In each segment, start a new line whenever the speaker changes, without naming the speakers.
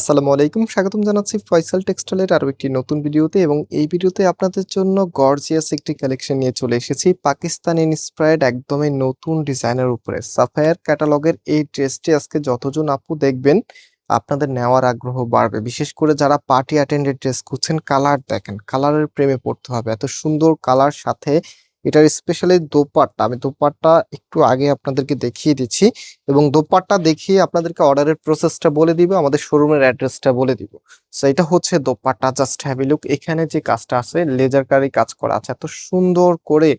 আসসালামু আলাইকুম, স্বাগতম জানাচ্ছি ফয়সাল টেক্সটাইলের আরও একটি নতুন ভিডিওতে এবং এই ভিডিওতে আপনাদের জন্য গর্জিয়াস একটি কালেকশন নিয়ে চলে এসেছি, পাকিস্তান ইন্সপায়ার্ড একদমই নতুন ডিজাইনের উপরে। সাফায়ার ক্যাটালগের এই ড্রেসটি আজকে যতজন আপু দেখবেন, আপনাদের নেওয়ার আগ্রহ বাড়বে। বিশেষ করে যারা পার্টি অ্যাটেন্ডেড ড্রেস খুঁজছেন, কালার দেখেন, কালারের প্রেমে পড়তে হবে। এত সুন্দর কালার সাথে এটার স্পেশালি দোপাট্টা, আমি দোপাট্টা একটু আগে আপনাদেরকে দেখিয়ে দিচ্ছি এবং দোপাট্টা দেখিয়ে আপনাদেরকে অর্ডারের প্রসেসটা বলে দিব, আমাদের শোরুমের অ্যাড্রেসটা বলে দিব। সো এটা হচ্ছে দোপাট্টা জাস্ট হ্যাভ লুক এখানে যে কাজটা আছে লেজার কারি কাজ করা আছে। এত সুন্দর করে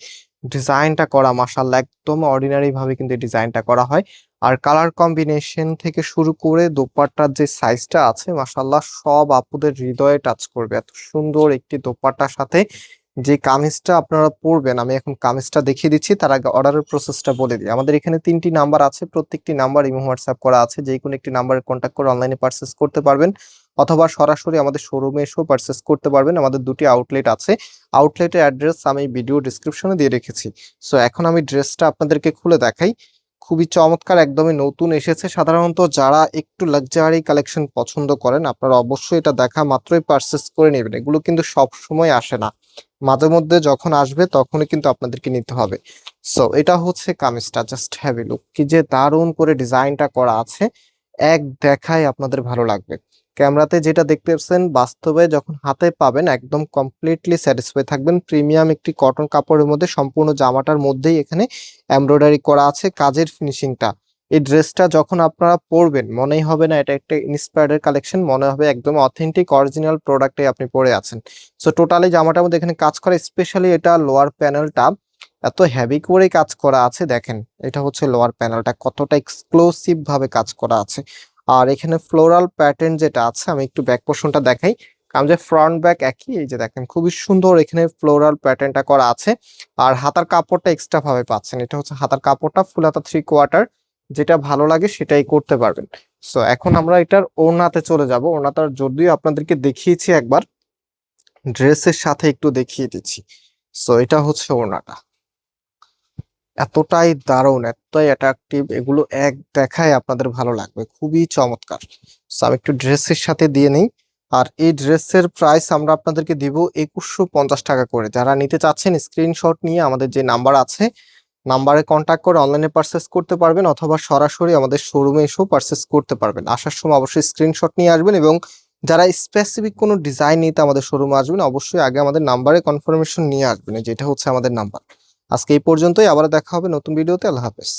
ডিজাইনটা করা মাসাল্লাহ একদম অর্ডিনারি ভাবে কিন্তু ডিজাইনটা করা হয়। আর কালার কম্বিনেশন থেকে শুরু করে দোপাট্টার যে সাইজটা আছে মাসাল্লাহ সব আপুদের হৃদয়ে টাচ করবে। এত সুন্দর একটি দোপাট্টার সাথে যে কামিজটা আপনারা পড়বেন আমি এখন কামিজটা দেখিয়ে দিচ্ছি, তার আগে অর্ডারের প্রসেসটা বলে দিই। আমাদের এখানে তিনটি নাম্বার আছে, প্রত্যেকটি নাম্বার ইমো হোয়াটসঅ্যাপ করা আছে, যে কোনো একটি নাম্বারে কন্ট্যাক্ট করে অনলাইনে পারচেস করতে পারবেন, অথবা সরাসরি আমাদের শোরুমে এসেও পারচেস করতে পারবেন। আমাদের দুটি আউটলেট আছে আউটলেটের অ্যাড্রেস আমি ভিডিও ডিসক্রিপশনে দিয়ে রেখেছি। সো এখন আমি ড্রেসটা আপনাদেরকে খুলে দেখাই। খুবই চমৎকার, একদমই নতুন এসেছে। সাধারণত যারা একটু লাক্সারি কালেকশন পছন্দ করেন, আপনারা অবশ্যই এটা দেখা মাত্রই পারচেস করে নেবেন। এগুলো কিন্তু সব সময় আসে না। মাঝে মধ্যে যখন আসবে তখনই কিন্তু আপনাদেরকে নিতে হবে। সো এটা হচ্ছে কামিজটা জাস্ট হ্যাভি লুক কি যে দারুণ করে ডিজাইনটা করা আছে। এক দেখায় আপনাদের ভালো লাগবে। ক্যামেরাতে যেটা দেখতে পাচ্ছেন, বাস্তবে যখন হাতে পাবেন একদম কমপ্লিটলি স্যাটিসফাই থাকবেন। প্রিমিয়াম একটি কটন কাপড়ের মধ্যে সম্পূর্ণ জামাটার মধ্যেই এখানে এমব্রয়ডারি করা আছে কাজের ফিনিশিংটা এই ড্রেসটা যখন আপনারা পরবেন, মনেই হবে না এটা একটা ইন্সপায়ার্ডের কালেকশন মনে হবে একদম অথেন্টিক অরিজিনাল প্রোডাক্টে আপনি পরে আছেন। সো টোটালি জামাটার মধ্যে এখানে কাজ করা স্পেশালি এটা লোয়ার প্যানেলটা এত হ্যাভি করে কাজ করা আছে, দেখেন। এটা হচ্ছে লোয়ার প্যানেলটা কতটা এক্সক্লুসিভ ভাবে কাজ করা আছে। আর এখানে ফ্লোরাল প্যাটার্ন যেটা আছে, আমি একটু ব্যাক পোর্শনটা দেখাই। কারণ যে ফ্রন্ট ব্যাক একই, এই যে দেখেন, খুবই সুন্দর এখানে ফ্লোরাল প্যাটার্নটা করা আছে। আর হাতার কাপড়টা এক্সট্রা ভাবে পাচ্ছেন। এটা হচ্ছে হাতার কাপড়টা, ফুল হাতা থ্রি কোয়ার্টার যেটা ভালো লাগে সেটাই করতে পারবেন। সো এখন আমরা এটার ওড়নাতে চলে যাব। ওড়নাটার যদিও আপনাদেরকে দেখিয়েছি একবার ড্রেসের সাথে একটু দেখিয়ে দিচ্ছি। সো এটা হচ্ছে ওড়নাটা। এতটাই দারুণ, এতটাই অ্যাট্রাকটিভ এগুলো এক দেখায় আপনাদের ভালো লাগবে। খুবই চমৎকার। সো আমি একটু ড্রেসের সাথে দিয়ে নিই। আর এই ড্রেসের প্রাইস আমরা আপনাদেরকে দিব একুশশো পঞ্চাশ টাকা করে। যারা নিতে চাচ্ছেন স্ক্রিনশট নিয়ে আমাদের যে নাম্বার আছে নাম্বারে কন্ট্যাক্ট করে অনলাইনে পারচেস করতে পারবেন অথবা সরাসরি আমাদের শোরুমে এসেও পারচেস করতে পারবেন। আসার সময় অবশ্যই স্ক্রিনশট নিয়ে আসবেন এবং যারা স্পেসিফিক কোনো ডিজাইন নিতে আমাদের শোরুমে আসবেন, অবশ্যই আগে আমাদের নাম্বারে কনফার্মেশন নিয়ে আসবেন। যেটা হচ্ছে আমাদের নাম্বার আজকে এই পর্যন্তই আবার দেখা হবে নতুন ভিডিওতে আল্লাহ হাফেজ।